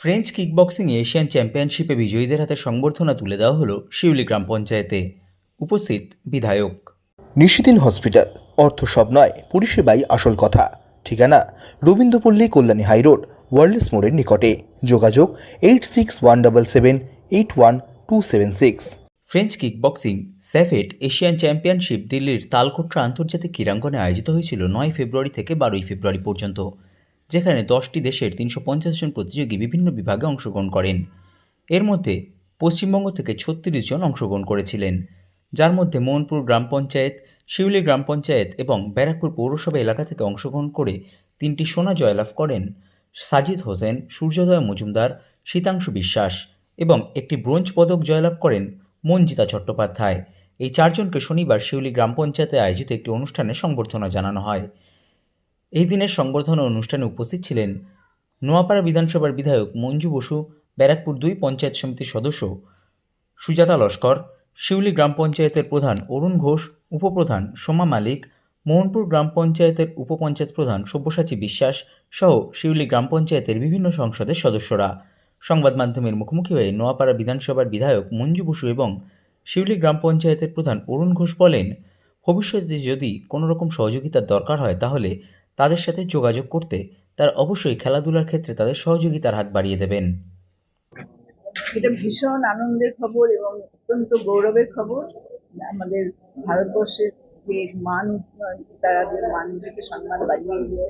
French kickboxing Asian চ্যাম্পিয়নশিপে বিজয়ীদের হাতে সংবর্ধনা তুলে দেওয়া হলো শিউলি গ্রাম পঞ্চায়েতে। উপস্থিত বিধায়ক। নিশিদিন হসপিটাল অর্থ সব নয় পরিষেবাই আসল কথা। ঠিকানা রবীন্দ্রপল্লী কল্যাণী হাইরোড ওয়ার্ল্ডস মোড়ের নিকটে। যোগাযোগ eight six one double seven eight one two seven six. French kickboxing স্যাফেট Asian championship দিল্লির তালকোট্রা আন্তর্জাতিক ক্রীড়াঙ্গনে আয়োজিত হয়েছিল নয় ফেব্রুয়ারি থেকে বারোই ফেব্রুয়ারি পর্যন্ত। যেখানে দশটি দেশের তিনশো পঞ্চাশ জন প্রতিযোগী বিভিন্ন বিভাগে অংশগ্রহণ করেন। এর মধ্যে পশ্চিমবঙ্গ থেকে ছত্রিশ জন অংশগ্রহণ করেছিলেন, যার মধ্যে মোহনপুর গ্রাম পঞ্চায়েত, শিউলি গ্রাম পঞ্চায়েত এবং ব্যারাকপুর পৌরসভা এলাকা থেকে অংশগ্রহণ করে তিনটি সোনা জয়লাভ করেন সাজিদ হোসেন, সূর্যোদয় মজুমদার, শীতাংশু বিশ্বাস এবং একটি ব্রোঞ্জ পদক জয়লাভ করেন মঞ্জিতা চট্টোপাধ্যায়। এই চারজনকে শনিবার শিউলি গ্রাম পঞ্চায়েতে আয়োজিত একটি অনুষ্ঠানে সংবর্ধনা জানানো হয়। এই দিনের সংবর্ধনা অনুষ্ঠানে উপস্থিত ছিলেন নোয়াপাড়া বিধানসভার বিধায়ক মঞ্জু বসু, ব্যারাকপুর দুই পঞ্চায়েত সমিতির সদস্য সুজাতা লস্কর, শিউলি গ্রাম পঞ্চায়েতের প্রধান অরুণ ঘোষ, উপপ্রধান সোমা মালিক, মোহনপুর গ্রাম পঞ্চায়েতের উপপঞ্চায়েত প্রধান সব্যসাচী বিশ্বাস সহ শিউলি গ্রাম পঞ্চায়েতের বিভিন্ন সংসদের সদস্যরা। সংবাদ মাধ্যমের মুখোমুখি হয়ে নোয়াপাড়া বিধানসভার বিধায়ক মঞ্জু বসু এবং শিউলি গ্রাম পঞ্চায়েতের প্রধান অরুণ ঘোষ বলেন, ভবিষ্যতে যদি কোনো রকম সহযোগিতার দরকার হয় তাহলে তাদের সাথে যোগাযোগ করতে তার অবশ্যই খেলাধুলার ক্ষেত্রে তাদের সহযোগিতার হাত বাড়িয়ে দেবেন। এটা ভীষণ আনন্দের খবর এবং অত্যন্ত গৌরবের খবর। আমাদের ভারতবর্ষের যে মান, তারা যে মান সম্মান বাড়িয়ে নিয়ে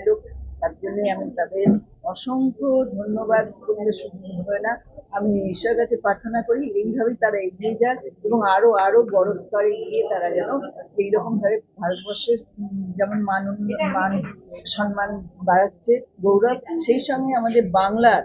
তার জন্যে আমি তাদের অসংখ্য ধন্যবাদ করলে হবে না। আমি ঈশ্বরের কাছে প্রার্থনা করি, এইভাবেই তারা এগিয়ে যাক এবং আরও আরও বড় স্তরে গিয়ে তারা যেন এইরকম ভাবে ভারতবর্ষের যেমন মান মান সম্মান বাড়াচ্ছে, গৌরব, সেই সঙ্গে আমাদের বাংলার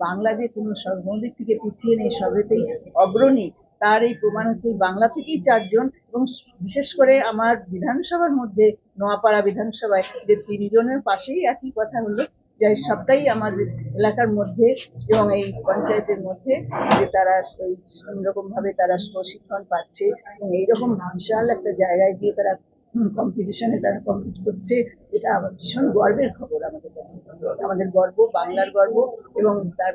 বাংলা যে কোনো সব দিক থেকে পিছিয়ে নেই, সবেতেই অগ্রণী। তার এই প্রমাণ হচ্ছে বাংলা থেকেই চারজন এবং বিশেষ করে আমার বিধানসভার মধ্যে নোয়াপাড়া বিধানসভায় যে তিনজনের পাশেই একই কথা হলো যে সবটাই আমার এলাকার মধ্যে এবং এই পঞ্চায়েতের মধ্যে যে তারা রকম ভাবে তারা প্রশিক্ষণ পাচ্ছে এবং এইরকম বিশাল একটা জায়গায় গিয়ে তারা কম্পিটিশনে তারা কম্পিট করছে, এটা আমার ভীষণ গর্বের খবর আমাদের কাছে। আমাদের গর্ব, বাংলার গর্ব এবং তার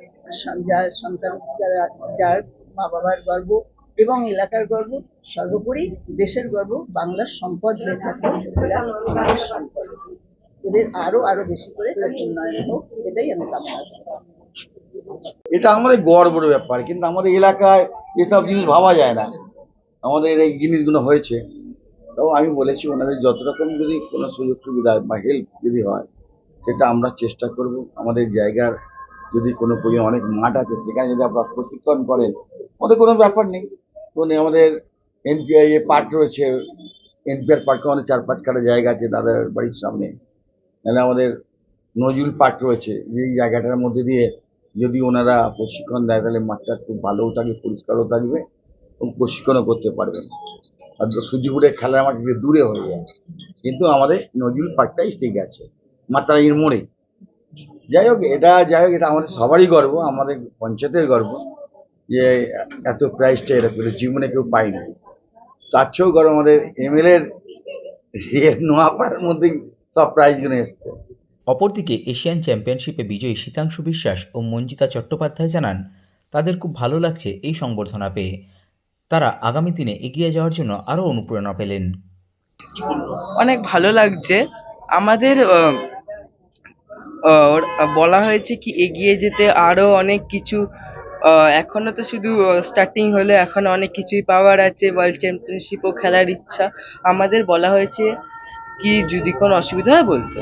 যার সন্তান, যারা, যার মা বাবার গর্ব এবং এলাকার গর্ব, সর্বোপরি দেশের গর্ব, বাংলার সম্পদ হয়ে থাকে এদের আরও আরও বেশি করে উন্নয়ন হোক, এটাই আমি কামনা করি। এটা আমাদের গর্বের ব্যাপার, কিন্তু আমাদের এলাকায় এসব জিনিস ভাবা যায় না। আমাদের এই জিনিসগুলো হয়েছে। তো আমি বলেছি, ওনাদের যত রকম যদি কোনো সুযোগ সুবিধা বা হেল্প যদি হয়, সেটা আমরা চেষ্টা করব। আমাদের জায়গার যদি কোনো পরিমাণ অনেক মাঠ আছে, সেখানে যদি আপনারা প্রশিক্ষণ করেন ওদের কোনো ব্যাপার নেই। মানে আমাদের এনপিআই এ পার্ক রয়েছে। এনপিআর পার্কে আমাদের চার পাঁচ কাটা জায়গা আছে দাদার বাড়ির সামনে। নাহলে আমাদের নজরুল পার্ক রয়েছে। যেই জায়গাটার মধ্যে দিয়ে যদি ওনারা প্রশিক্ষণ দেয়, তাহলে মাঠটা খুব ভালোও থাকবে, পরিষ্কারও থাকবে এবং প্রশিক্ষণও করতে পারবেন। আর সূর্যপুরের খেলার মাঠ দূরে হয়ে যায়, কিন্তু আমাদের নজরুল পার্কটাই ঠিক আছে। মাতারাইয়ের মোড়ে। যাই হোক, এটা যাই হোক, এটা আমাদের সবারই গর্ব, আমাদের পঞ্চায়েতের গর্ব। যে এত প্রাইজটা এরা পেল জীবনে কেউ পায়নি। তার চেয়েও গর্ব আমাদের এমএলএর নোয়াপাড়ার মধ্যেই সব প্রাইজগুলো এসছে। অপরদিকে এশিয়ান চ্যাম্পিয়নশিপে বিজয়ী শীতাংশু বিশ্বাস ও মঞ্জিতা চট্টোপাধ্যায় জানান তাদের খুব ভালো লাগছে এই সংবর্ধনা পেয়ে। তারা আগামী দিনে এগিয়ে যাওয়ার জন্য আরও অনুপ্রেরণা পেলেন। অনেক ভালো লাগছে। আমাদের বলা হয়েছে কি এগিয়ে যেতে আরও অনেক কিছু এখনও তো শুধু স্টার্টিং হলে এখনও অনেক কিছুই পাওয়ার আছে ওয়ার্ল্ড চ্যাম্পিয়নশিপও খেলার ইচ্ছা। আমাদের বলা হয়েছে কি যদি কোনো অসুবিধা হয় বলতে।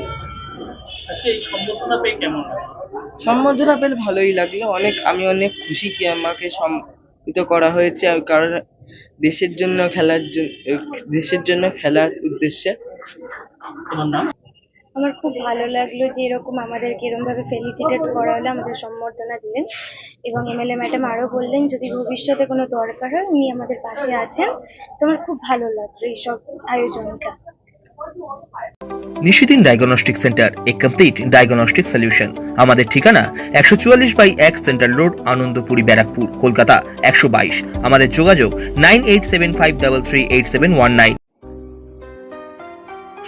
সম্বোধনা পেলে ভালোই লাগল। অনেক আমি অনেক খুশি কি আমাকে সম্মিত করা হয়েছে কারণ দেশের জন্য খেলার জন্য দেশের জন্য খেলার উদ্দেশ্যে। আমার খুব ভালো লাগল যে এরকম আমাদেরকে এরকমভাবে ফেলিসিটেট করা হলো আমাদের সম্বর্ধনা দিলেন। এবং এমএলএ ম্যাডাম আরও বললেন, যদি ভবিষ্যতে কোনো দরকার হয়, উনি আমাদের পাশে আছেন। তো আমার খুব ভালো লাগল এইসব আয়োজনটা। নিশিদিন ডায়াগনস্টিক সেন্টার এ কমপ্লিট ডায়াগনস্টিক সলিউশন আমাদের ঠিকানা একশো চুয়াল্লিশ বাই এক সেন্ট্রাল রোড, আনন্দপুরি, ব্যারাকপুর, কলকাতা একশো বাইশ। আমাদের যোগাযোগ nine eight seven five double three eight seven one nine.